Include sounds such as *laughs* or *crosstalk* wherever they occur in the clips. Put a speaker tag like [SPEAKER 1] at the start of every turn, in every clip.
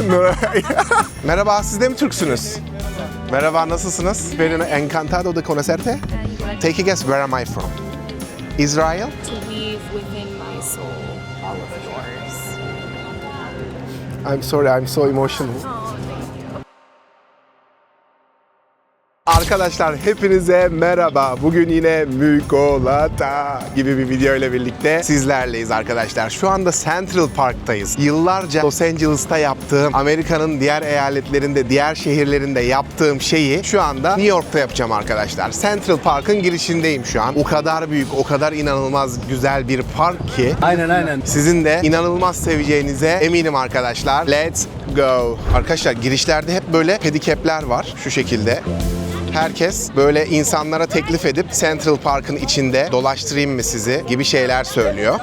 [SPEAKER 1] *laughs* Merhaba, siz de mi Türksünüz? Merhaba, nasılsınız? Very encantado de conocerte. Take a guess, where am I from? Israel?
[SPEAKER 2] to weave within my soul all of yours.
[SPEAKER 1] I'm sorry, I'm so emotional. Arkadaşlar hepinize merhaba. Bugün yine Mükolata gibi bir video ile birlikte sizlerleyiz arkadaşlar. Şu anda Central Park'tayız. Yıllarca Los Angeles'ta yaptığım, Amerika'nın diğer eyaletlerinde, diğer şehirlerinde yaptığım şeyi şu anda New York'ta yapacağım arkadaşlar. Central Park'ın girişindeyim şu an. O kadar büyük, o kadar inanılmaz güzel bir park ki
[SPEAKER 3] Aynen aynen.
[SPEAKER 1] sizin de inanılmaz seveceğinize eminim arkadaşlar. Let's go. Arkadaşlar girişlerde hep böyle pedikepler var şu şekilde. Herkes böyle insanlara teklif edip Central Park'ın içinde dolaştırayım mı sizi gibi şeyler söylüyor.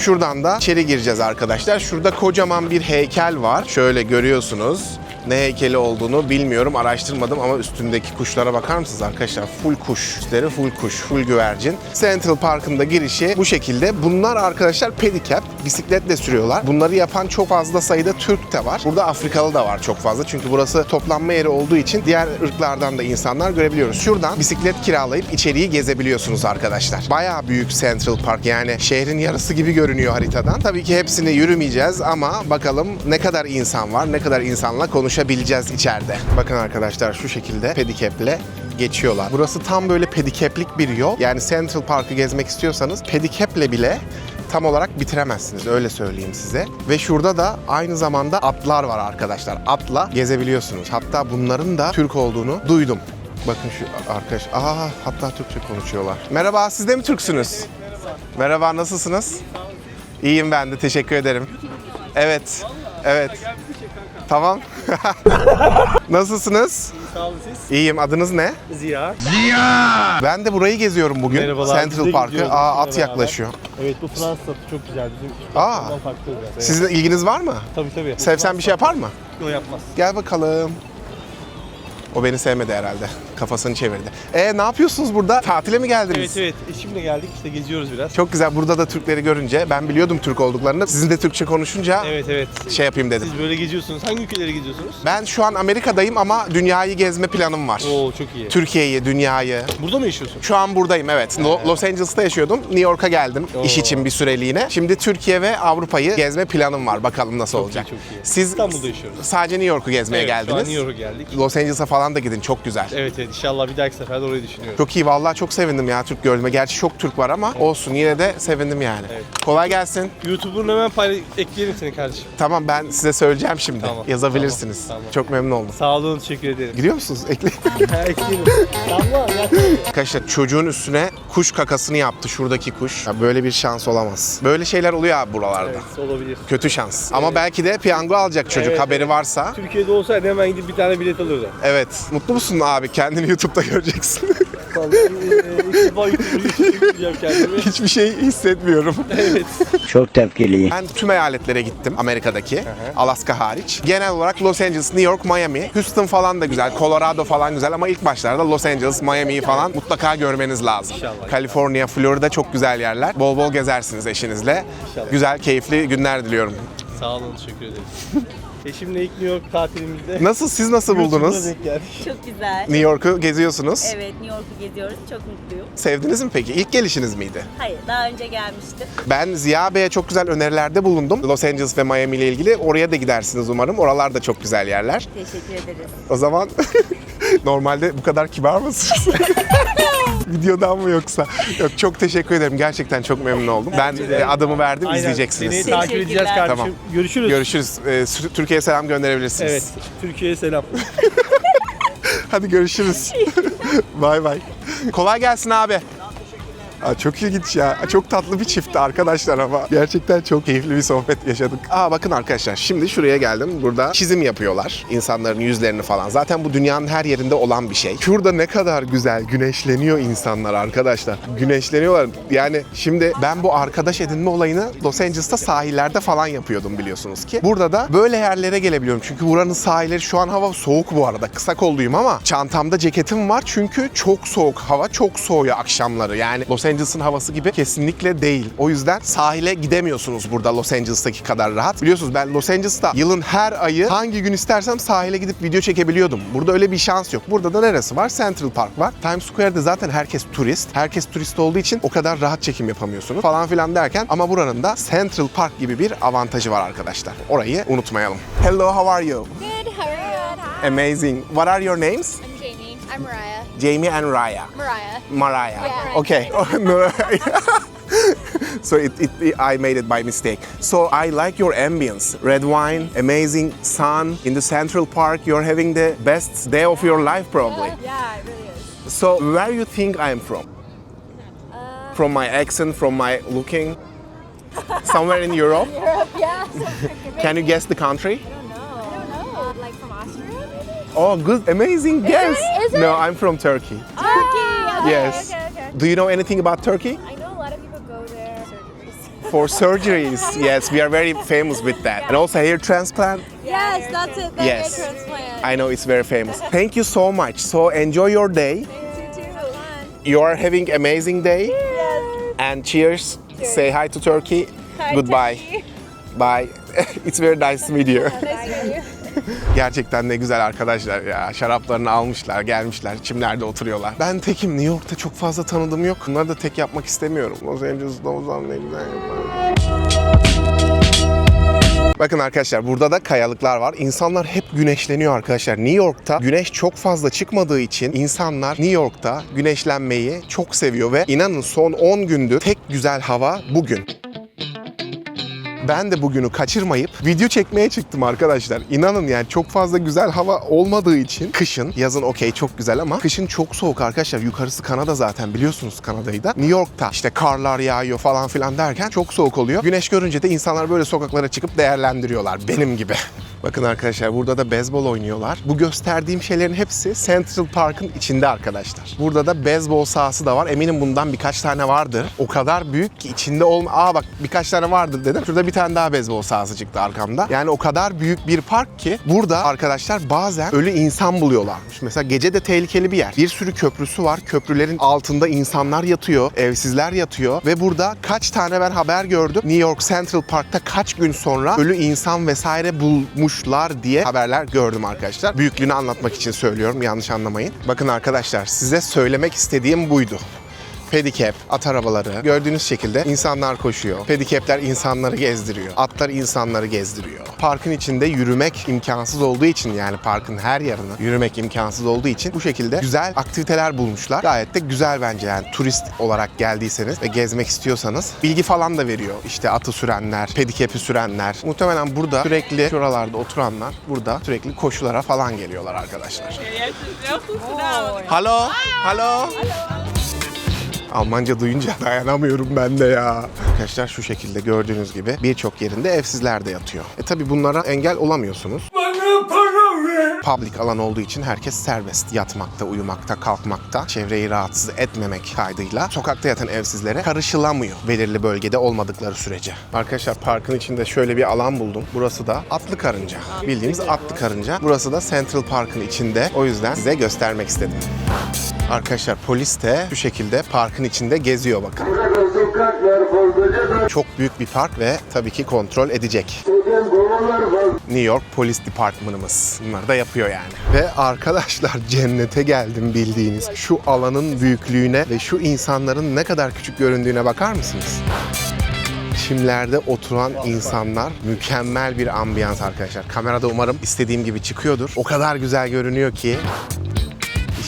[SPEAKER 1] Şuradan da içeri gireceğiz arkadaşlar. Şurada kocaman bir heykel var. Şöyle görüyorsunuz. Ne heykeli olduğunu bilmiyorum, araştırmadım ama üstündeki kuşlara bakar mısınız arkadaşlar? Full kuş. Üstleri full kuş, full güvercin. Central Park'ın da girişi bu şekilde. Bunlar arkadaşlar pedicab, bisikletle sürüyorlar. Bunları yapan çok fazla sayıda Türk de var. Burada Afrikalı da var çok fazla. Çünkü burası toplanma yeri olduğu için diğer ırklardan da insanlar görebiliyoruz. Şuradan bisiklet kiralayıp içeriği gezebiliyorsunuz arkadaşlar. Bayağı büyük Central Park yani şehrin yarısı gibi görünüyor haritadan. Tabii ki hepsini yürümeyeceğiz ama bakalım ne kadar insan var, ne kadar insanla konuşabileceğiz içeride. Bakın arkadaşlar şu şekilde pedikep'le geçiyorlar. Burası tam böyle pedikeplik bir yol. Yani Central Park'ı gezmek istiyorsanız pedikep'le bile tam olarak bitiremezsiniz öyle söyleyeyim size. Ve şurada da aynı zamanda atlar var arkadaşlar. Atla gezebiliyorsunuz. Hatta bunların da Türk olduğunu duydum. Bakın şu arkadaş. Aa hatta Türkçe konuşuyorlar. Merhaba siz de mi Türksünüz? Merhaba nasılsınız? İyiyim ben de teşekkür ederim. Evet. Evet. Tamam. *laughs* Nasılsınız?
[SPEAKER 3] Sağ olun siz.
[SPEAKER 1] İyiyim. Adınız ne?
[SPEAKER 3] Ziya.
[SPEAKER 1] Ben de burayı geziyorum bugün.
[SPEAKER 3] Merhabalar,
[SPEAKER 1] Central Park'ı. Aa at
[SPEAKER 3] beraber.
[SPEAKER 1] yaklaşıyor.
[SPEAKER 3] Evet bu Fransız atı çok güzel. Bizim
[SPEAKER 1] Aa.
[SPEAKER 3] Farklı biraz. Evet.
[SPEAKER 1] Sizin ilginiz var mı?
[SPEAKER 3] Tabii tabii.
[SPEAKER 1] Sevsen bir şey yapar mı?
[SPEAKER 3] O yapmaz.
[SPEAKER 1] Gel bakalım. O beni sevmedi herhalde. Kafasını çevirdi. E ne yapıyorsunuz burada? Tatile mi geldiniz?
[SPEAKER 3] Evet evet. E, şimdi geldik işte geziyoruz biraz.
[SPEAKER 1] Çok güzel. Burada da Türkleri görünce ben biliyordum Türk olduklarını. Sizin de Türkçe konuşunca
[SPEAKER 3] Evet evet.
[SPEAKER 1] şey yapayım dedim.
[SPEAKER 3] Siz böyle geziyorsunuz. Hangi ülkeleri geziyorsunuz?
[SPEAKER 1] Ben şu an Amerika'dayım ama dünyayı gezme planım var.
[SPEAKER 3] Oo çok iyi.
[SPEAKER 1] Türkiye'yi, dünyayı.
[SPEAKER 3] Burada mı yaşıyorsun?
[SPEAKER 1] Şu an buradayım evet. Lo- Los Angeles'ta yaşıyordum. New York'a geldim
[SPEAKER 3] Oo.
[SPEAKER 1] iş için bir süreliğine. Şimdi Türkiye ve Avrupa'yı gezme planım var. Bakalım nasıl
[SPEAKER 3] Çok
[SPEAKER 1] olacak.
[SPEAKER 3] iyi, çok iyi.
[SPEAKER 1] Siz
[SPEAKER 3] İstanbul'da yaşıyoruz.
[SPEAKER 1] sadece New York'u gezmeye
[SPEAKER 3] evet, Şu an
[SPEAKER 1] geldiniz.
[SPEAKER 3] New York'a geldik.
[SPEAKER 1] Los Angeles'a falan da gidin. Çok güzel.
[SPEAKER 3] Evet evet inşallah bir dahaki sefer de orayı düşünüyorum.
[SPEAKER 1] Çok iyi vallahi çok sevindim ya Türk gördüğüme. Gerçi çok Türk var ama olsun yine de sevindim yani.
[SPEAKER 3] Evet.
[SPEAKER 1] Kolay gelsin.
[SPEAKER 3] YouTube'unu hemen paylaş ekleyelim seni kardeşim.
[SPEAKER 1] Tamam ben size söyleyeceğim şimdi.
[SPEAKER 3] Tamam,
[SPEAKER 1] Yazabilirsiniz.
[SPEAKER 3] tamam, tamam.
[SPEAKER 1] Çok memnun oldum.
[SPEAKER 3] Sağ olun teşekkür ederim.
[SPEAKER 1] Gidiyor musunuz? Ekle. *laughs*
[SPEAKER 3] ha, ekleyelim. tamam ya.
[SPEAKER 1] Arkadaşlar çocuğun üstüne kuş kakasını yaptı şuradaki kuş. Ya böyle bir şans olamaz. Böyle şeyler oluyor abi buralarda.
[SPEAKER 3] Evet olabilir.
[SPEAKER 1] Kötü şans. Ama belki de piyango alacak çocuk
[SPEAKER 3] Evet,
[SPEAKER 1] haberi
[SPEAKER 3] evet.
[SPEAKER 1] varsa.
[SPEAKER 3] Türkiye'de olsaydı hemen gidip bir tane bilet alırdı.
[SPEAKER 1] Evet. Mutlu musun abi? Kendini YouTube'da göreceksin. *laughs* *laughs*
[SPEAKER 3] Kendimi.
[SPEAKER 1] Hiçbir şey hissetmiyorum. *laughs*
[SPEAKER 3] evet.
[SPEAKER 4] Çok tepkiliyim.
[SPEAKER 1] Ben tüm eyaletlere gittim Amerika'daki. Alaska hariç. Genel olarak Los Angeles, New York, Miami. Houston falan da güzel. Colorado falan güzel ama ilk başlarda Los Angeles, Miami'yi falan mutlaka görmeniz lazım.
[SPEAKER 3] İnşallah.
[SPEAKER 1] California, Florida çok güzel yerler. Bol bol gezersiniz eşinizle.
[SPEAKER 3] İnşallah.
[SPEAKER 1] Güzel, keyifli günler diliyorum.
[SPEAKER 3] Sağ olun teşekkür ederim. *laughs* Eşimle ilk New York tatilimizde
[SPEAKER 1] Nasıl, siz nasıl buldunuz?
[SPEAKER 3] denk geldik.
[SPEAKER 2] Çok güzel.
[SPEAKER 1] New York'u geziyorsunuz.
[SPEAKER 2] Evet, New York'u geziyoruz. Çok mutluyum.
[SPEAKER 1] Sevdiniz mi peki? İlk gelişiniz miydi?
[SPEAKER 2] Hayır, daha önce gelmiştim.
[SPEAKER 1] Ben Ziya Bey'e çok güzel önerilerde bulundum. Los Angeles ve Miami ile ilgili. Oraya da gidersiniz umarım. Oralar da çok güzel yerler.
[SPEAKER 2] Teşekkür ederiz.
[SPEAKER 1] O zaman *laughs* normalde bu kadar kibar mısınız? *laughs* *laughs* Videodan mı yoksa? Yok çok teşekkür ederim. Gerçekten çok memnun oldum. Ben e, adımı verdim
[SPEAKER 3] Aynen.
[SPEAKER 1] izleyeceksiniz.
[SPEAKER 3] Seni takip edeceğiz
[SPEAKER 2] Teşekkürler.
[SPEAKER 3] kardeşim.
[SPEAKER 1] Tamam.
[SPEAKER 3] Görüşürüz.
[SPEAKER 1] Görüşürüz. E, Sü- Türkiye'ye selam gönderebilirsiniz.
[SPEAKER 3] Evet. Türkiye'ye selam. *laughs*
[SPEAKER 1] Hadi görüşürüz. *laughs* bay bay. Kolay gelsin abi. Aa, çok ilginç ya. Çok tatlı bir çiftti arkadaşlar ama. Gerçekten çok keyifli bir sohbet yaşadık. Aa bakın arkadaşlar şimdi şuraya geldim. Burada çizim yapıyorlar. insanların yüzlerini falan. Zaten bu dünyanın her yerinde olan bir şey. Şurada ne kadar güzel güneşleniyor insanlar arkadaşlar. Güneşleniyorlar. Yani şimdi ben bu arkadaş edinme olayını Los Angeles'ta sahillerde falan yapıyordum biliyorsunuz ki. Burada da böyle yerlere gelebiliyorum. Çünkü buranın sahilleri şu an hava soğuk bu arada. Kısa kolluyum ama çantamda ceketim var çünkü çok soğuk. Hava çok soğuyor akşamları. Yani Los Los Angeles'ın havası gibi kesinlikle değil. O yüzden sahile gidemiyorsunuz burada Los Angeles'taki kadar rahat. Biliyorsunuz ben Los Angeles'ta yılın her ayı hangi gün istersem sahile gidip video çekebiliyordum. Burada öyle bir şans yok. Burada da neresi var? Central Park var. Times Square'de zaten herkes turist. Herkes turist olduğu için o kadar rahat çekim yapamıyorsunuz falan filan derken ama buranın da Central Park gibi bir avantajı var arkadaşlar. Orayı unutmayalım. Hello, how are you?
[SPEAKER 2] Good, how are you?
[SPEAKER 1] Amazing. What are your names?
[SPEAKER 2] I'm. Mariah.
[SPEAKER 1] Jamie and Raya.
[SPEAKER 2] Mariah.
[SPEAKER 1] Mariah.
[SPEAKER 2] Yeah. *laughs*
[SPEAKER 1] Okay. *laughs* Oh, no. *laughs* so it, it, I made it by mistake. So I like your ambience. Red wine, amazing sun in the Central Park. You're having the best day of your life probably.
[SPEAKER 2] Yeah, it really is.
[SPEAKER 1] So where do you think I am from? Uh, from my accent, from my looking? Somewhere in Europe?
[SPEAKER 2] Europe, yeah.
[SPEAKER 1] Can you guess the country? Oh, good, amazing guess.
[SPEAKER 2] Is it?
[SPEAKER 1] No, I'm from Turkey.
[SPEAKER 2] Oh, Turkey. Okay,
[SPEAKER 1] Yes.
[SPEAKER 2] Okay, okay.
[SPEAKER 1] Do you know anything about Turkey?
[SPEAKER 2] I know a lot of people go there surgeries.
[SPEAKER 1] For surgeries, yes, we are very famous with that. And also hair transplant.
[SPEAKER 2] Yes, that's it. The
[SPEAKER 1] Yes.
[SPEAKER 2] hair transplant.
[SPEAKER 1] I know it's very famous. Thank you so much. So enjoy your day.
[SPEAKER 2] You too.
[SPEAKER 1] You are having amazing day.
[SPEAKER 2] Yes.
[SPEAKER 1] And cheers. Say hi to Turkey.
[SPEAKER 2] Hi,
[SPEAKER 1] Goodbye.
[SPEAKER 2] Turkey.
[SPEAKER 1] Bye. *laughs* it's very nice to meet you.
[SPEAKER 2] Nice to meet you. *laughs*
[SPEAKER 1] Gerçekten ne güzel arkadaşlar ya. Şaraplarını almışlar, gelmişler, çimlerde oturuyorlar. Ben tekim. New York'ta çok fazla tanıdığım yok. Bunları da tek yapmak istemiyorum. Los Angeles'da o zaman ne güzel yaparım. Bakın arkadaşlar burada da kayalıklar var. İnsanlar hep güneşleniyor arkadaşlar. New York'ta güneş çok fazla çıkmadığı için insanlar New York'ta güneşlenmeyi çok seviyor ve inanın son 10 gündür tek güzel hava bugün. Ben de bugünü kaçırmayıp video çekmeye çıktım arkadaşlar. İnanın yani çok fazla güzel hava olmadığı için kışın, yazın okey çok güzel ama kışın çok soğuk arkadaşlar. Yukarısı Kanada zaten biliyorsunuz Kanada'yı da. New York'ta işte karlar yağıyor falan filan derken çok soğuk oluyor. Güneş görünce de insanlar böyle sokaklara çıkıp değerlendiriyorlar benim gibi. Bakın arkadaşlar burada da beyzbol oynuyorlar. Bu gösterdiğim şeylerin hepsi Central Park'ın içinde arkadaşlar. Burada da beyzbol sahası da var. Eminim bundan birkaç tane vardır. O kadar büyük ki içinde olma... Aa bak birkaç tane vardır dedim. Şurada bir tane daha beyzbol sahası çıktı arkamda. Yani o kadar büyük bir park ki burada arkadaşlar bazen ölü insan buluyorlarmış. Mesela gece de tehlikeli bir yer. Bir sürü köprüsü var. Köprülerin altında insanlar yatıyor, evsizler yatıyor ve burada kaç tane ben haber gördüm. New York Central Park'ta kaç gün sonra ölü insan vesaire bulmuşlar diye haberler gördüm arkadaşlar. Büyüklüğünü anlatmak için söylüyorum yanlış anlamayın. Bakın arkadaşlar size söylemek istediğim buydu. Pedicab, at arabaları gördüğünüz şekilde insanlar koşuyor. Pedicab'ler insanları gezdiriyor. Atlar insanları gezdiriyor. Parkın içinde yürümek imkansız olduğu için yani parkın her yanını yürümek imkansız olduğu için bu şekilde güzel aktiviteler bulmuşlar. Gayet de güzel bence yani turist olarak geldiyseniz ve gezmek istiyorsanız bilgi falan da veriyor. İşte atı sürenler, pedicab'i sürenler. Muhtemelen burada sürekli şuralarda oturanlar burada sürekli koşulara falan geliyorlar arkadaşlar. Halo, halo. Almanca duyunca *laughs* dayanamıyorum ben de ya. Arkadaşlar şu şekilde gördüğünüz gibi birçok yerinde evsizler de yatıyor. E tabi bunlara engel olamıyorsunuz. Public alan olduğu için herkes serbest yatmakta, uyumakta, kalkmakta, çevreyi rahatsız etmemek kaydıyla sokakta yatan evsizlere karışılamıyor belirli bölgede olmadıkları sürece. Arkadaşlar parkın içinde şöyle bir alan buldum. Burası da atlı karınca. Bildiğimiz atlı karınca. Burası da Central Park'ın içinde. O yüzden size göstermek istedim. Arkadaşlar polis de şu şekilde parkın içinde geziyor bakın. Çok büyük bir park ve tabii ki kontrol edecek. New York Polis Departmanımız bunları da yapıyor yani. Ve arkadaşlar *laughs* cennete geldim bildiğiniz. Şu alanın büyüklüğüne ve şu insanların ne kadar küçük göründüğüne bakar mısınız? Çimlerde oturan insanlar mükemmel bir ambiyans arkadaşlar. Kamerada umarım istediğim gibi çıkıyordur. O kadar güzel görünüyor ki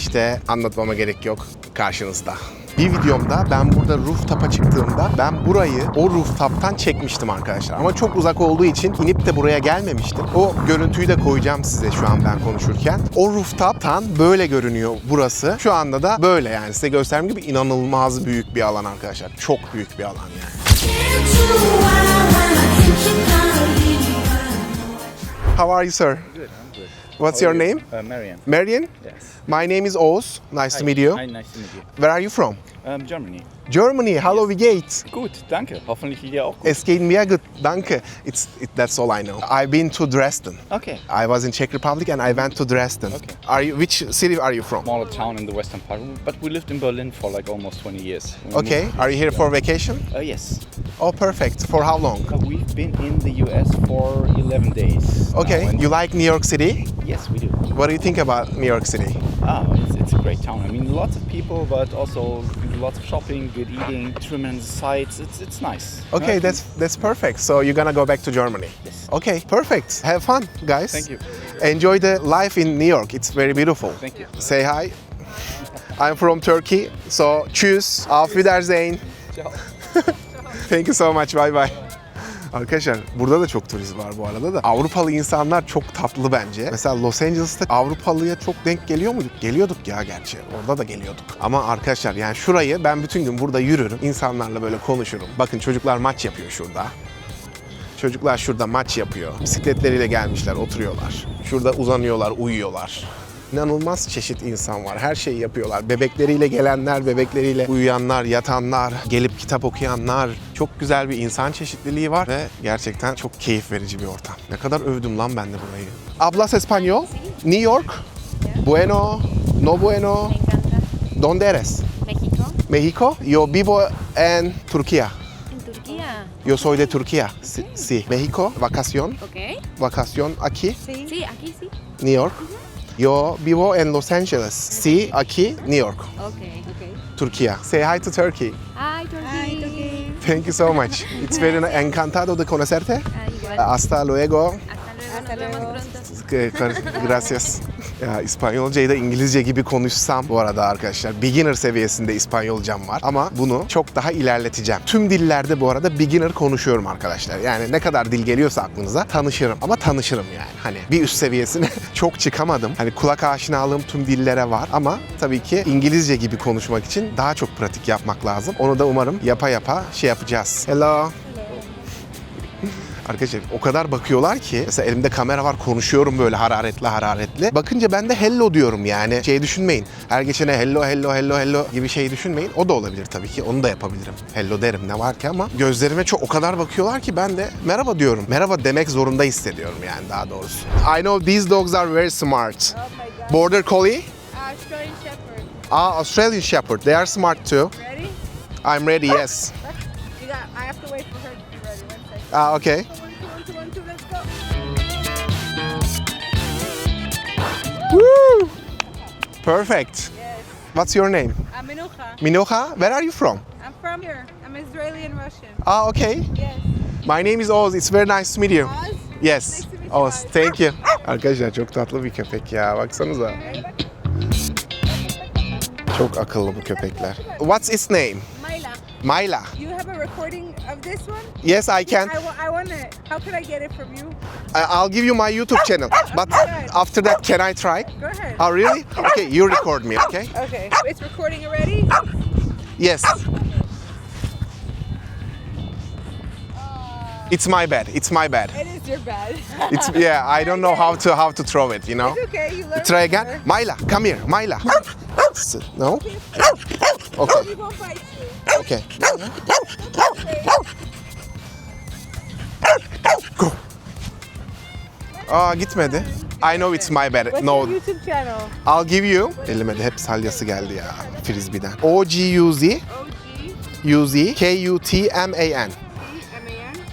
[SPEAKER 1] işte anlatmama gerek yok karşınızda. Bir videomda ben burada rooftop'a çıktığımda ben burayı o rooftop'tan çekmiştim arkadaşlar. Ama çok uzak olduğu için inip de buraya gelmemiştim. O görüntüyü de koyacağım size şu an ben konuşurken. O rooftop'tan böyle görünüyor burası. Şu anda da böyle yani size gösterdiğim gibi inanılmaz büyük bir alan arkadaşlar. Çok büyük bir alan yani. How are you sir?
[SPEAKER 4] Good.
[SPEAKER 1] What's your
[SPEAKER 4] are you?
[SPEAKER 1] name?
[SPEAKER 4] Uh, Mariam.
[SPEAKER 1] Marian?
[SPEAKER 4] Yes.
[SPEAKER 1] My name is Oğuz. Nice to meet you.
[SPEAKER 4] Hi, nice to meet you.
[SPEAKER 1] Where are you from?
[SPEAKER 4] Ähm, Germany.
[SPEAKER 1] Germany. Hello, wie geht's?
[SPEAKER 4] Gut, danke. Hoffentlich dir auch gut.
[SPEAKER 1] Es geht mir gut. Danke. It's it, that's all I know. I've been to Dresden.
[SPEAKER 4] Okay.
[SPEAKER 1] I was in Czech Republic and I went to Dresden.
[SPEAKER 4] Okay.
[SPEAKER 1] Are you which city are you from?
[SPEAKER 4] Smaller town in the western part, but we lived in Berlin for like almost 20 years. We
[SPEAKER 1] Okay. Are you here for vacation?
[SPEAKER 4] Uh, yes.
[SPEAKER 1] Oh, perfect. For how long?
[SPEAKER 4] Uh, we've been in the US for 11 days.
[SPEAKER 1] Okay. You like New York City?
[SPEAKER 4] Yes, we do.
[SPEAKER 1] What do you think about New York City?
[SPEAKER 4] Ah, it's, it's a great town. I mean, lots of people, but also lots of shopping, good eating, tremendous sights. It's it's nice.
[SPEAKER 1] Okay,
[SPEAKER 4] Uh,
[SPEAKER 1] that's that's perfect. So you're gonna go back to Germany.
[SPEAKER 4] Yes.
[SPEAKER 1] Okay, perfect. Have fun, guys.
[SPEAKER 4] Thank you.
[SPEAKER 1] Enjoy the life in New York. It's very beautiful.
[SPEAKER 4] Thank you.
[SPEAKER 1] Say hi. *laughs* I'm from Turkey. So tschüss. Auf Wiedersehen.
[SPEAKER 4] Ciao. *laughs*
[SPEAKER 1] Thank you so much. Bye bye. Arkadaşlar burada da çok turist var bu arada da. Avrupalı insanlar çok tatlı bence. Mesela Los Angeles'ta Avrupalıya çok denk geliyor muyduk? Geliyorduk ya gerçi. Orada da geliyorduk. Ama arkadaşlar yani şurayı ben bütün gün burada yürürüm. insanlarla böyle konuşurum. Bakın çocuklar maç yapıyor şurada. Çocuklar şurada maç yapıyor. Bisikletleriyle gelmişler, oturuyorlar. Şurada uzanıyorlar, uyuyorlar. İnanılmaz çeşit insan var. Her şeyi yapıyorlar. Bebekleriyle gelenler, bebekleriyle uyuyanlar, yatanlar, gelip kitap okuyanlar. Çok güzel bir insan çeşitliliği var ve gerçekten çok keyif verici bir ortam. Ne kadar övdüm lan ben de burayı. Hablas español? New York? Bueno, no bueno. ¿Dónde eres?
[SPEAKER 2] México.
[SPEAKER 1] México? Yo vivo en Turquía.
[SPEAKER 2] En Turquía.
[SPEAKER 1] Yo soy de Turquía. Sí. sí. México, vacación.
[SPEAKER 2] Ok.
[SPEAKER 1] Vacación aquí,
[SPEAKER 2] Sí. Sí, aquí sí.
[SPEAKER 1] New York. Yo vivo en Los Angeles. Sí, aquí, New York,
[SPEAKER 2] Ok. Ok.
[SPEAKER 1] Turquía. Say hi to Turkey.
[SPEAKER 2] Hi, Turkey.
[SPEAKER 1] Thank you so much. It's very encantado de conocerte.
[SPEAKER 2] Ah, igual.
[SPEAKER 1] Hasta luego.
[SPEAKER 2] Hasta luego. Nos vemos pronto.
[SPEAKER 1] Gracias. Ya İspanyolcayı da İngilizce gibi konuşsam bu arada arkadaşlar beginner seviyesinde İspanyolcam var ama bunu çok daha ilerleteceğim. Tüm dillerde bu arada beginner konuşuyorum arkadaşlar. Yani ne kadar dil geliyorsa aklınıza tanışırım ama tanışırım yani. Hani bir üst seviyesine *laughs* çok çıkamadım. Hani kulak aşinalığım tüm dillere var ama tabii ki İngilizce gibi konuşmak için daha çok pratik yapmak lazım. Onu da umarım yapa yapa şey yapacağız. Hello. Arkadaşlar o kadar bakıyorlar ki mesela elimde kamera var konuşuyorum böyle hararetli hararetli. Bakınca ben de hello diyorum yani. Şey düşünmeyin. Her geçene hello hello hello hello gibi şey düşünmeyin. O da olabilir tabii ki. Onu da yapabilirim. Hello derim ne var ki ama gözlerime çok o kadar bakıyorlar ki ben de merhaba diyorum. Merhaba demek zorunda hissediyorum yani daha doğrusu. I know these dogs are very smart. Border Collie?
[SPEAKER 5] Australian Shepherd.
[SPEAKER 1] Ah, Australian Shepherd. They are smart too.
[SPEAKER 5] Ready?
[SPEAKER 1] I'm ready, yes. Ah, okay.
[SPEAKER 5] One, two, one, two, one, two. Let's go.
[SPEAKER 1] Woo! Perfect.
[SPEAKER 5] Yes.
[SPEAKER 1] What's your name?
[SPEAKER 5] I'm Minucha.
[SPEAKER 1] Minoha, where are you from?
[SPEAKER 5] I'm from here. I'm Israeli and Russian.
[SPEAKER 1] Ah, okay.
[SPEAKER 5] Yes.
[SPEAKER 1] My name is Oz. It's very nice to meet you.
[SPEAKER 5] Oz?
[SPEAKER 1] Yes.
[SPEAKER 5] Nice to meet you,
[SPEAKER 1] Oz.
[SPEAKER 5] Oz.
[SPEAKER 1] Thank you. Arkadaşlar çok tatlı bir köpek ya. Baksanıza. Çok akıllı bu köpekler. What's its name?
[SPEAKER 5] Myla.
[SPEAKER 1] Myla.
[SPEAKER 5] You have a recording of this one?
[SPEAKER 1] Yes, I can.
[SPEAKER 5] I, wa- I want it. How can I get it from you?
[SPEAKER 1] I- I'll give you my YouTube channel. Oh, oh, but after that, can I try?
[SPEAKER 5] Go ahead.
[SPEAKER 1] Oh, really? Okay, you record me, okay?
[SPEAKER 5] Okay. It's recording already?
[SPEAKER 1] Yes. It's my bad. It's my bad.
[SPEAKER 5] It is your bad.
[SPEAKER 1] It's yeah. I don't know how to how to throw it. You know.
[SPEAKER 5] It's okay. You learn.
[SPEAKER 1] Try again.
[SPEAKER 5] better.
[SPEAKER 1] Myla, come here. Myla. No? Okay. Okay.
[SPEAKER 5] Okay.
[SPEAKER 1] Go. Aa gitmedi. I know it's my bad.
[SPEAKER 5] What's
[SPEAKER 1] No.
[SPEAKER 5] your YouTube channel?
[SPEAKER 1] I'll give you. Elime de hep salyası geldi ya. Frisbee'den. O G U Z
[SPEAKER 5] O G
[SPEAKER 1] U Z K U T M A N.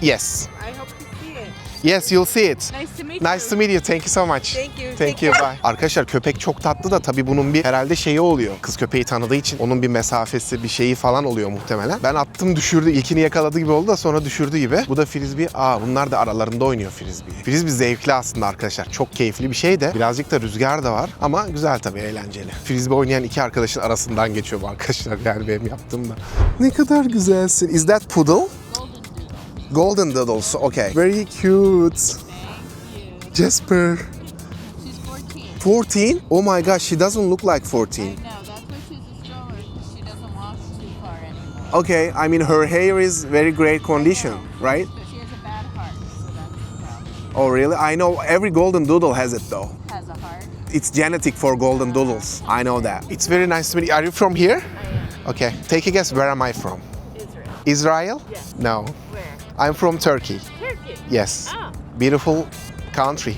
[SPEAKER 1] Yes.
[SPEAKER 5] I hope to see it.
[SPEAKER 1] Yes, you'll see it.
[SPEAKER 5] Nice to meet you.
[SPEAKER 1] Nice to meet you. Thank you so much.
[SPEAKER 5] Thank you.
[SPEAKER 1] Thank you. Bye. Arkadaşlar köpek çok tatlı da tabii bunun bir herhalde şeyi oluyor. Kız köpeği tanıdığı için onun bir mesafesi, bir şeyi falan oluyor muhtemelen. Ben attım düşürdü. İlkini yakaladı gibi oldu da sonra düşürdü gibi. Bu da frisbee. Aa bunlar da aralarında oynuyor frisbee. Frisbee zevkli aslında arkadaşlar. Çok keyifli bir şey de. Birazcık da rüzgar da var ama güzel tabii eğlenceli. Frisbee oynayan iki arkadaşın arasından geçiyor bu arkadaşlar. Yani benim yaptığım da. Ne kadar güzelsin. Is that poodle? Golden Doodles. Okay. Very cute. Jasper.
[SPEAKER 6] She's 14.
[SPEAKER 1] 14? Oh my gosh, she doesn't look like 14.
[SPEAKER 6] No, that's why she's a stroller. She doesn't walk too far anymore.
[SPEAKER 1] Okay, I mean her hair is very great condition, right?
[SPEAKER 6] But she has a bad heart, so that's the problem.
[SPEAKER 1] Oh really? I know every golden doodle has it though.
[SPEAKER 6] Has a heart.
[SPEAKER 1] it's genetic for golden doodles. I know that. It's very nice to meet you. Are you from here? I am. Okay. Take a guess. Where am I from?
[SPEAKER 5] Israel.
[SPEAKER 1] Israel? No.
[SPEAKER 5] Where?
[SPEAKER 1] I'm from Turkey.
[SPEAKER 5] Turkey.
[SPEAKER 1] Yes.
[SPEAKER 5] Ah.
[SPEAKER 1] Beautiful country.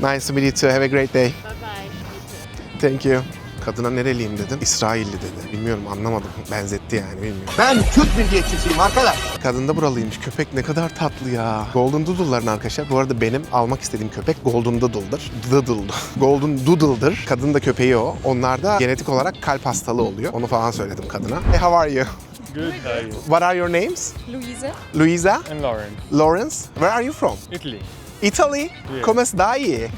[SPEAKER 1] Nice to meet you too. Have a great day.
[SPEAKER 5] Bye bye.
[SPEAKER 1] Thank you. Kadına nereliyim dedim. İsrailli dedi. Bilmiyorum anlamadım. Benzetti yani bilmiyorum.
[SPEAKER 7] Ben Türk milliyetçisiyim arkadaş.
[SPEAKER 1] Kadın da buralıymış. Köpek ne kadar tatlı ya. Golden Doodle'ların arkadaşlar. Bu arada benim almak istediğim köpek Golden Doodle'dır. Doodle. *laughs* Golden Doodle'dır. Kadın da köpeği o. Onlarda genetik olarak kalp hastalığı oluyor. Onu falan söyledim kadına. Hey how are you?
[SPEAKER 3] Good, how are you?
[SPEAKER 1] What are your names?
[SPEAKER 2] Luisa.
[SPEAKER 1] Luisa?
[SPEAKER 3] And Lauren.
[SPEAKER 1] Lawrence? Where are you from?
[SPEAKER 3] Italy.
[SPEAKER 1] Italy?
[SPEAKER 3] Yeah.
[SPEAKER 1] Come stai?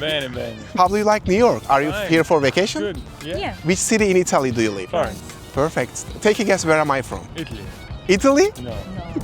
[SPEAKER 3] Bene, bene.
[SPEAKER 1] How do you like New York? Are you
[SPEAKER 3] Fine.
[SPEAKER 1] here for vacation?
[SPEAKER 3] Good. Yeah?
[SPEAKER 2] Yeah.
[SPEAKER 1] Which city in Italy do you live?
[SPEAKER 3] Florence.
[SPEAKER 1] Perfect. Take a guess where am I from?
[SPEAKER 3] Italy.
[SPEAKER 1] Italy?
[SPEAKER 3] No.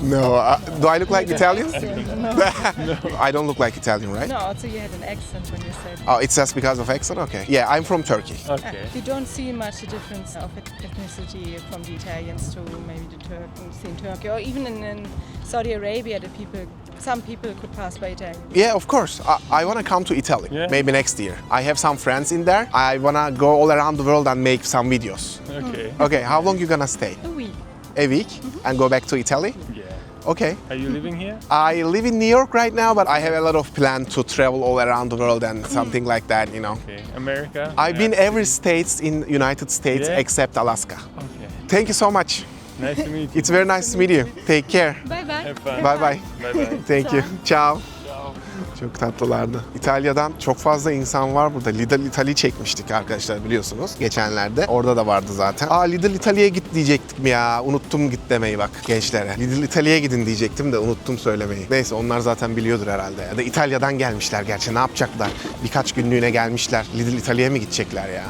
[SPEAKER 1] No. Uh, do I look like Italian? *laughs* no. *laughs* I don't look like Italian, right?
[SPEAKER 2] No, also you had an accent when you said.
[SPEAKER 1] Oh, it's just because of accent? Okay. Yeah, I'm from Turkey.
[SPEAKER 3] Okay.
[SPEAKER 2] We don't see much difference of ethnicity from the Italians to maybe the Turks in Turkey or even in, in Saudi Arabia. The people, some people could pass by Italian.
[SPEAKER 1] Yeah, of course. I, I want to come to Italy.
[SPEAKER 3] Yeah.
[SPEAKER 1] Maybe next year. I have some friends in there. I want to go all around the world and make some videos.
[SPEAKER 3] Okay.
[SPEAKER 1] Okay, how long you gonna stay?
[SPEAKER 2] A week.
[SPEAKER 1] A week? And go back to Italy?
[SPEAKER 3] Yeah.
[SPEAKER 1] Okay.
[SPEAKER 3] Are you living here?
[SPEAKER 1] I live in New York right now, but I have a lot of plan to travel all around the world and mm. something like that, you know.
[SPEAKER 3] Okay. America?
[SPEAKER 1] I've been
[SPEAKER 3] Yeah.
[SPEAKER 1] every states in United States
[SPEAKER 3] Yeah.
[SPEAKER 1] except Alaska.
[SPEAKER 3] Okay.
[SPEAKER 1] Thank you so much.
[SPEAKER 3] Nice to meet you.
[SPEAKER 1] It's very nice to meet you. Take care.
[SPEAKER 2] Bye bye.
[SPEAKER 3] Have fun.
[SPEAKER 1] Bye bye.
[SPEAKER 3] Bye bye.
[SPEAKER 1] Thank you. Ciao. Çok tatlılardı. İtalya'dan çok fazla insan var burada. Lidl Italy çekmiştik arkadaşlar biliyorsunuz geçenlerde. Orada da vardı zaten. Aa Lidl İtalya'ya git diyecektik mi ya? Unuttum git demeyi bak gençlere. Lidl İtalya'ya gidin diyecektim de unuttum söylemeyi. Neyse onlar zaten biliyordur herhalde. Ya da İtalya'dan gelmişler gerçi ne yapacaklar? Birkaç günlüğüne gelmişler. Lidl İtalya'ya mı gidecekler ya?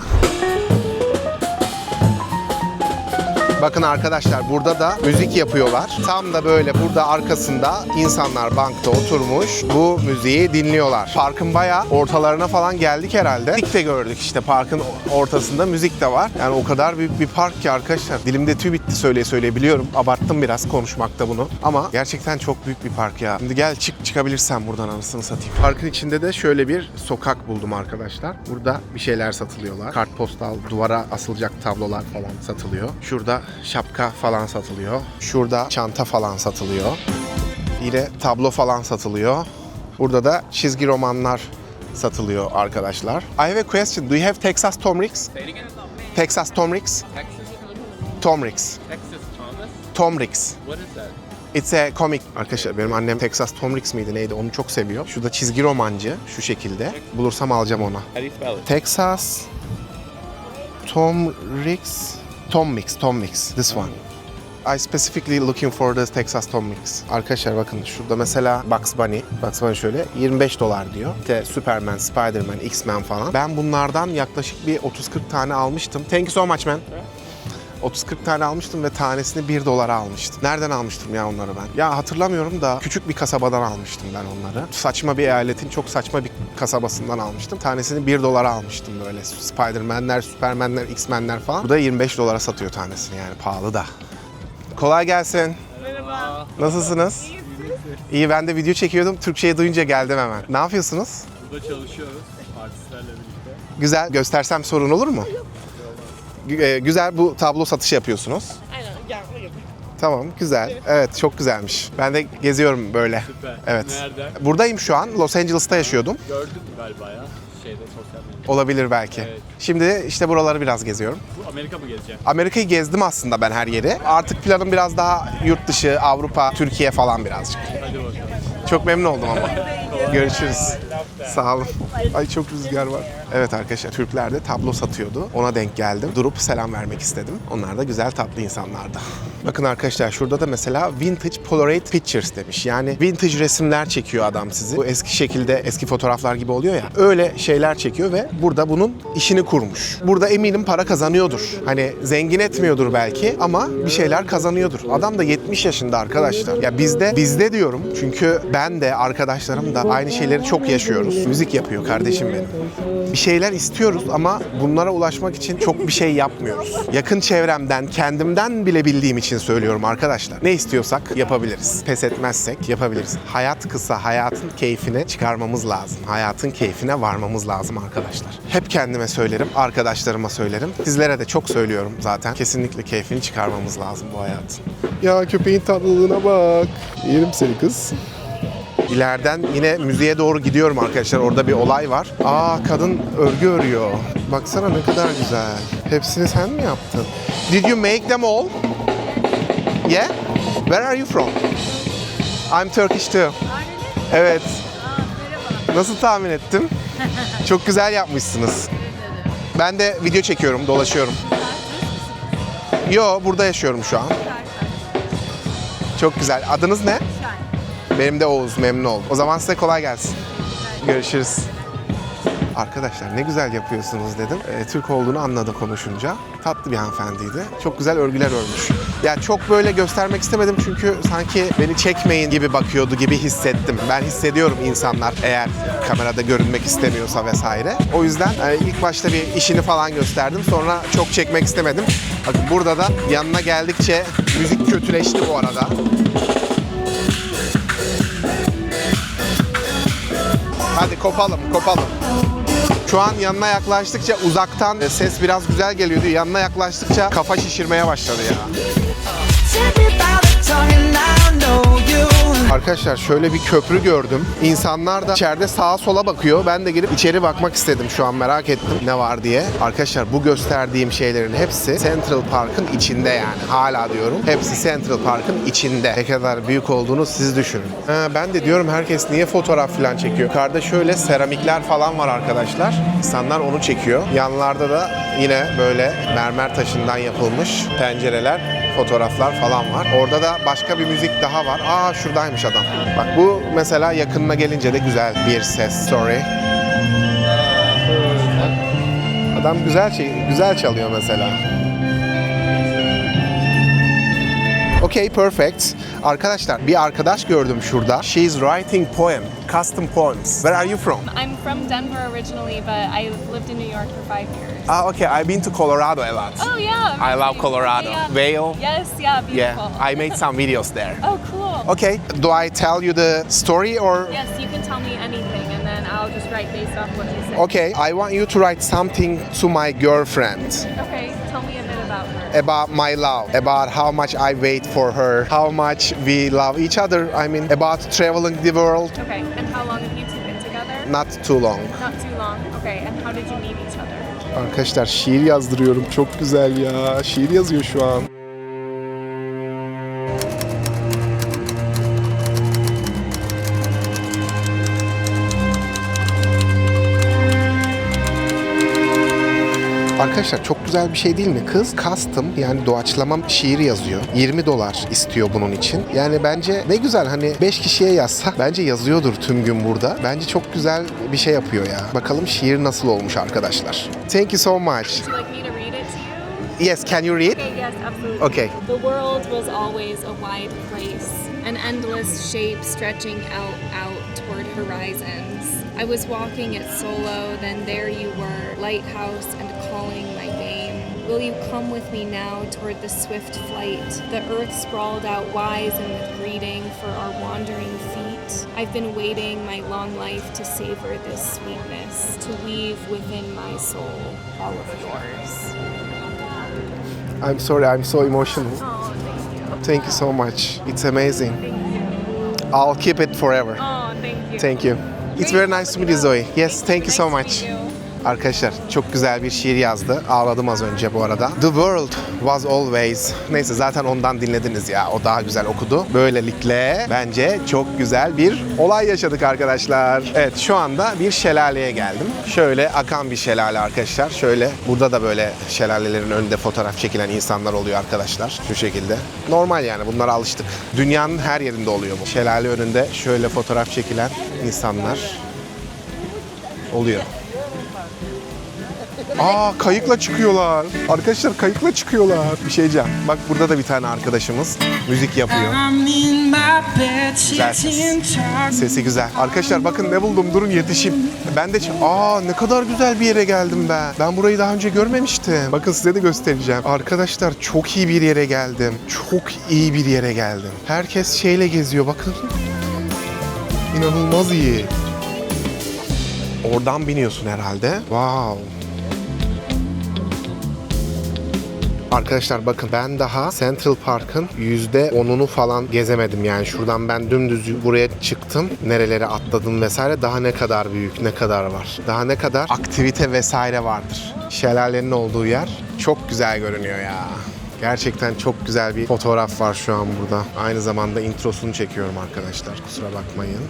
[SPEAKER 1] Bakın arkadaşlar burada da müzik yapıyorlar. Tam da böyle burada arkasında insanlar bankta oturmuş bu müziği dinliyorlar. Parkın bayağı ortalarına falan geldik herhalde. Müzik de gördük işte parkın ortasında müzik de var. Yani o kadar büyük bir park ki arkadaşlar. Dilimde tüy bitti söyleye söyleye biliyorum. Abarttım biraz konuşmakta bunu. Ama gerçekten çok büyük bir park ya. Şimdi gel çık çıkabilirsen buradan anasını satayım. Parkın içinde de şöyle bir sokak buldum arkadaşlar. Burada bir şeyler satılıyorlar. Kartpostal, duvara asılacak tablolar falan satılıyor. Şurada şapka falan satılıyor. Şurada çanta falan satılıyor. Yine tablo falan satılıyor. Burada da çizgi romanlar satılıyor arkadaşlar. I have a question. Do you have Texas Tomrix? Texas Tomrix? Tomrix.
[SPEAKER 8] Texas Thomas?
[SPEAKER 1] Tomrix.
[SPEAKER 8] What is that?
[SPEAKER 1] It's a comic. Arkadaşlar benim annem Texas Tomrix miydi neydi onu çok seviyor. Şurada çizgi romancı şu şekilde. Bulursam alacağım ona.
[SPEAKER 8] How do you
[SPEAKER 1] Texas Tomrix. Tommix, Tommix. This one. I specifically looking for the Texas Tommix. Arkadaşlar bakın şurada mesela Bugs Bunny. Bugs Bunny şöyle 25 dolar diyor. İşte Superman, Spider-Man, X-Men falan. Ben bunlardan yaklaşık bir 30-40 tane almıştım. Thank you so much man. 30-40 tane almıştım ve tanesini 1 dolara almıştım. Nereden almıştım ya onları ben? Ya hatırlamıyorum da küçük bir kasabadan almıştım ben onları. Saçma bir eyaletin çok saçma bir kasabasından almıştım. Tanesini 1 dolara almıştım böyle. Spider-Man'ler, Superman'ler, X-Men'ler falan. Bu da 25 dolara satıyor tanesini yani pahalı da. Kolay gelsin.
[SPEAKER 5] Merhaba.
[SPEAKER 1] Nasılsınız? İyi ben de video çekiyordum. Türkçeyi duyunca geldim hemen. Ne yapıyorsunuz?
[SPEAKER 3] Burada çalışıyoruz artistlerle birlikte.
[SPEAKER 1] Güzel. Göstersem sorun olur mu? E, Güzel bu tablo satışı yapıyorsunuz.
[SPEAKER 5] Aynen. Gel buraya.
[SPEAKER 1] Tamam, güzel. Evet, çok güzelmiş. Ben de geziyorum böyle.
[SPEAKER 3] Süper.
[SPEAKER 1] Evet.
[SPEAKER 3] Nerede?
[SPEAKER 1] Buradayım şu an. Los Angeles'ta yaşıyordum.
[SPEAKER 3] Gördün galiba ya. Şeyde sosyal medyada.
[SPEAKER 1] Olabilir belki.
[SPEAKER 3] Evet.
[SPEAKER 1] Şimdi işte buraları biraz geziyorum.
[SPEAKER 3] Bu Amerika mı gezeceğim?
[SPEAKER 1] Amerika'yı gezdim aslında ben her yeri. Artık planım biraz daha yurt dışı, Avrupa, Türkiye falan birazcık.
[SPEAKER 3] Hadi bakalım.
[SPEAKER 1] Çok memnun oldum ama. Görüşürüz. Sağ olun. Ay çok rüzgar var. Evet arkadaşlar Türkler de tablo satıyordu. Ona denk geldim. Durup selam vermek istedim. Onlar da güzel tatlı insanlardı. Bakın arkadaşlar şurada da mesela Vintage Polaroid Pictures demiş. Yani vintage resimler çekiyor adam sizi. Bu eski şekilde eski fotoğraflar gibi oluyor ya. Öyle şeyler çekiyor ve burada bunun işini kurmuş. Burada eminim para kazanıyordur. Hani zengin etmiyordur belki ama bir şeyler kazanıyordur. Adam da 70 yaşında arkadaşlar. Ya bizde bizde diyorum çünkü ben de arkadaşlarım da aynı şeyleri çok yaşıyoruz. Müzik yapıyor kardeşim benim. Bir şeyler istiyoruz ama bunlara ulaşmak için çok bir şey yapmıyoruz. Yakın çevremden, kendimden bile bildiğim için için söylüyorum arkadaşlar. Ne istiyorsak yapabiliriz. Pes etmezsek yapabiliriz. Hayat kısa, hayatın keyfine çıkarmamız lazım. Hayatın keyfine varmamız lazım arkadaşlar. Hep kendime söylerim, arkadaşlarıma söylerim. Sizlere de çok söylüyorum zaten. Kesinlikle keyfini çıkarmamız lazım bu hayatın. Ya köpeğin tatlılığına bak. Yerim seni kız. İleriden yine müziğe doğru gidiyorum arkadaşlar. Orada bir olay var. Aa kadın örgü örüyor. Baksana ne kadar güzel. Hepsini sen mi yaptın? Did you make them all? Yeah? Where are you from? I'm Turkish too. Evet. Nasıl tahmin ettim? Çok güzel yapmışsınız. Ben de video çekiyorum, dolaşıyorum. Yo, burada yaşıyorum şu an. Çok güzel. Adınız ne? Benim de Oğuz, memnun oldum. O zaman size kolay gelsin. Görüşürüz. Arkadaşlar ne güzel yapıyorsunuz dedim. Ee, Türk olduğunu anladı konuşunca. Tatlı bir hanımefendiydi. Çok güzel örgüler örmüş. Yani çok böyle göstermek istemedim çünkü sanki beni çekmeyin gibi bakıyordu gibi hissettim. Ben hissediyorum insanlar eğer kamerada görünmek istemiyorsa vesaire. O yüzden e, ilk başta bir işini falan gösterdim. Sonra çok çekmek istemedim. Bakın burada da yanına geldikçe müzik kötüleşti bu arada. Hadi kopalım, kopalım. Şu an yanına yaklaştıkça uzaktan e, ses biraz güzel geliyordu. Yanına yaklaştıkça kafa şişirmeye başladı ya. Arkadaşlar şöyle bir köprü gördüm. İnsanlar da içeride sağa sola bakıyor. Ben de girip içeri bakmak istedim şu an merak ettim ne var diye. Arkadaşlar bu gösterdiğim şeylerin hepsi Central Park'ın içinde yani. Hala diyorum. Hepsi Central Park'ın içinde. Ne kadar büyük olduğunu siz düşünün. Ha, ben de diyorum herkes niye fotoğraf falan çekiyor. Yukarıda şöyle seramikler falan var arkadaşlar. İnsanlar onu çekiyor. Yanlarda da yine böyle mermer taşından yapılmış pencereler fotoğraflar falan var. Orada da başka bir müzik daha var. Aa şuradaymış adam. Bak bu mesela yakınına gelince de güzel bir ses. Sorry. Adam güzel şey, güzel çalıyor mesela. Okay, perfect. Arkadaşlar bir arkadaş gördüm şurada. She's writing poem, custom poems. Where are you from?
[SPEAKER 8] I'm from Denver originally, but I lived in New York for five years.
[SPEAKER 1] Ah, okay. I've been to Colorado a lot.
[SPEAKER 8] Oh yeah.
[SPEAKER 1] I love. Colorado.
[SPEAKER 8] Yeah.
[SPEAKER 1] Vail.
[SPEAKER 8] Yes, yeah, beautiful.
[SPEAKER 1] Yeah, I made some videos there.
[SPEAKER 8] Oh, cool.
[SPEAKER 1] Okay, do I tell you the story or?
[SPEAKER 8] Yes, you can tell me anything, and then I'll just write based off what you say.
[SPEAKER 1] Okay, I want you to write something to my girlfriend
[SPEAKER 8] Okay, tell me a bit about her.
[SPEAKER 1] about my love, about how much I wait for her, how much we love each other. I mean, about traveling the world.
[SPEAKER 8] Okay, and how long have you two been together?
[SPEAKER 1] Not too long.
[SPEAKER 8] Not too long. Okay, and how did you meet?
[SPEAKER 1] Arkadaşlar şiir yazdırıyorum. Çok güzel ya. Şiir yazıyor şu an. Arkadaşlar çok güzel bir şey değil mi? Kız custom yani doğaçlama şiir yazıyor. 20 dolar istiyor bunun için. Yani bence ne güzel hani 5 kişiye yazsa bence yazıyordur tüm gün burada. Bence çok güzel bir şey yapıyor ya. Bakalım şiir nasıl olmuş arkadaşlar. Thank you so much. Yes, can you read?
[SPEAKER 8] Okay, yes, absolutely.
[SPEAKER 1] Okay.
[SPEAKER 8] The world was always a wide place, an endless shape stretching out, out toward horizons. I was walking it solo, then there you were, lighthouse and calling my name. Will you come with me now toward the swift flight? The earth sprawled out wise and with greeting for our wandering feet. I've been waiting my long life to savor this sweetness, to weave within my soul all of yours.
[SPEAKER 1] I'm sorry, I'm so emotional.
[SPEAKER 8] Oh, thank you.
[SPEAKER 1] Thank you so much. It's amazing. I'll keep it forever.
[SPEAKER 8] Oh, thank you.
[SPEAKER 1] Thank you. It's very nice to meet you Zoe. Yes, thank you so much. Arkadaşlar çok güzel bir şiir yazdı. Ağladım az önce bu arada. The world was always. Neyse zaten ondan dinlediniz ya. O daha güzel okudu. Böylelikle bence çok güzel bir olay yaşadık arkadaşlar. Evet şu anda bir şelaleye geldim. Şöyle akan bir şelale arkadaşlar. Şöyle burada da böyle şelalelerin önünde fotoğraf çekilen insanlar oluyor arkadaşlar. Şu şekilde. Normal yani bunlara alıştık. Dünyanın her yerinde oluyor bu. Şelale önünde şöyle fotoğraf çekilen insanlar oluyor. Aa kayıkla çıkıyorlar. Arkadaşlar kayıkla çıkıyorlar. Bir şey diyeceğim. Bak burada da bir tane arkadaşımız müzik yapıyor. Güzel ses. Sesi güzel. Arkadaşlar bakın ne buldum durun yetişeyim. Ben de aa ne kadar güzel bir yere geldim ben. Ben burayı daha önce görmemiştim. Bakın size de göstereceğim. Arkadaşlar çok iyi bir yere geldim. Çok iyi bir yere geldim. Herkes şeyle geziyor bakın. İnanılmaz iyi. Oradan biniyorsun herhalde. Wow. Arkadaşlar bakın ben daha Central Park'ın %10'unu falan gezemedim yani şuradan ben dümdüz buraya çıktım nerelere atladım vesaire daha ne kadar büyük ne kadar var daha ne kadar aktivite vesaire vardır şelalenin olduğu yer çok güzel görünüyor ya Gerçekten çok güzel bir fotoğraf var şu an burada. Aynı zamanda introsunu çekiyorum arkadaşlar. Kusura bakmayın.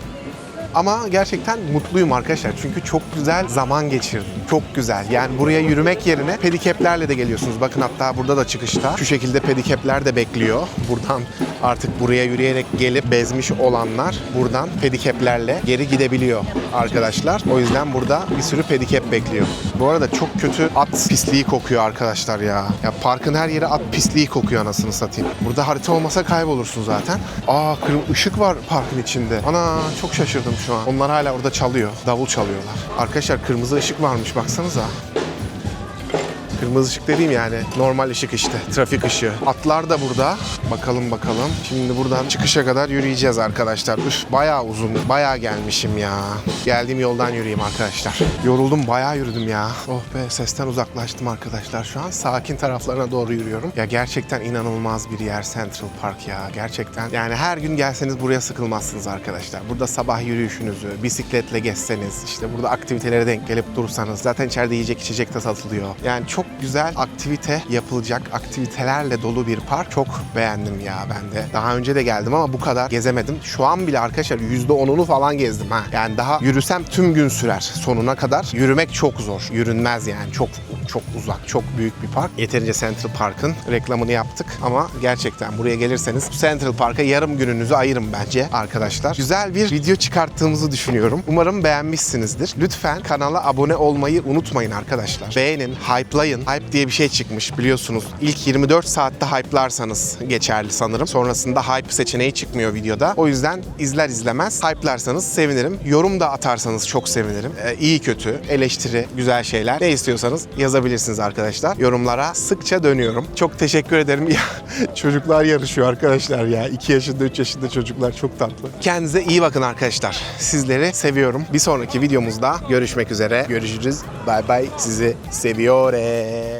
[SPEAKER 1] Ama gerçekten mutluyum arkadaşlar. Çünkü çok güzel zaman geçirdim. Çok güzel. Yani buraya yürümek yerine pedikeplerle de geliyorsunuz. Bakın hatta burada da çıkışta şu şekilde pedikepler de bekliyor. Buradan artık buraya yürüyerek gelip bezmiş olanlar buradan pedikeplerle geri gidebiliyor arkadaşlar. O yüzden burada bir sürü pedikep bekliyor. Bu arada çok kötü at pisliği kokuyor arkadaşlar ya. Ya parkın her yeri at pisliği kokuyor anasını satayım. Burada harita olmasa kaybolursun zaten. Aa kırmızı ışık var parkın içinde. Ana çok şaşırdım şu an. Onlar hala orada çalıyor. Davul çalıyorlar. Arkadaşlar kırmızı ışık varmış baksanıza. Kırmızı ışık dediğim yani normal ışık işte. Trafik ışığı. Atlar da burada. Bakalım bakalım. Şimdi buradan çıkışa kadar yürüyeceğiz arkadaşlar. Üf bayağı uzun. Bayağı gelmişim ya. Geldiğim yoldan yürüyeyim arkadaşlar. Yoruldum bayağı yürüdüm ya. Oh be sesten uzaklaştım arkadaşlar. Şu an sakin taraflarına doğru yürüyorum. Ya gerçekten inanılmaz bir yer Central Park ya. Gerçekten. Yani her gün gelseniz buraya sıkılmazsınız arkadaşlar. Burada sabah yürüyüşünüzü, bisikletle gezseniz, işte burada aktivitelere denk gelip dursanız. Zaten içeride yiyecek içecek de satılıyor. Yani çok güzel aktivite yapılacak aktivitelerle dolu bir park. Çok beğendim ya ben de. Daha önce de geldim ama bu kadar gezemedim. Şu an bile arkadaşlar %10'unu falan gezdim ha. Yani daha yürüsem tüm gün sürer sonuna kadar. Yürümek çok zor. Yürünmez yani. Çok çok uzak, çok büyük bir park. Yeterince Central Park'ın reklamını yaptık ama gerçekten buraya gelirseniz Central Park'a yarım gününüzü ayırın bence arkadaşlar. Güzel bir video çıkarttığımızı düşünüyorum. Umarım beğenmişsinizdir. Lütfen kanala abone olmayı unutmayın arkadaşlar. Beğenin, hype'layın. Hype diye bir şey çıkmış biliyorsunuz. İlk 24 saatte hype'larsanız geçerli sanırım. Sonrasında hype seçeneği çıkmıyor videoda. O yüzden izler izlemez hype'larsanız sevinirim. Yorum da atarsanız çok sevinirim. Ee, iyi kötü, eleştiri, güzel şeyler ne istiyorsanız yazabilirsiniz arkadaşlar. Yorumlara sıkça dönüyorum. Çok teşekkür ederim. *laughs* Çocuklar yarışıyor arkadaşlar ya. 2 yaşında 3 yaşında çocuklar çok tatlı. Kendinize iyi bakın arkadaşlar. Sizleri seviyorum. Bir sonraki videomuzda görüşmek üzere. Görüşürüz. Bay bay. Sizi seviyorum.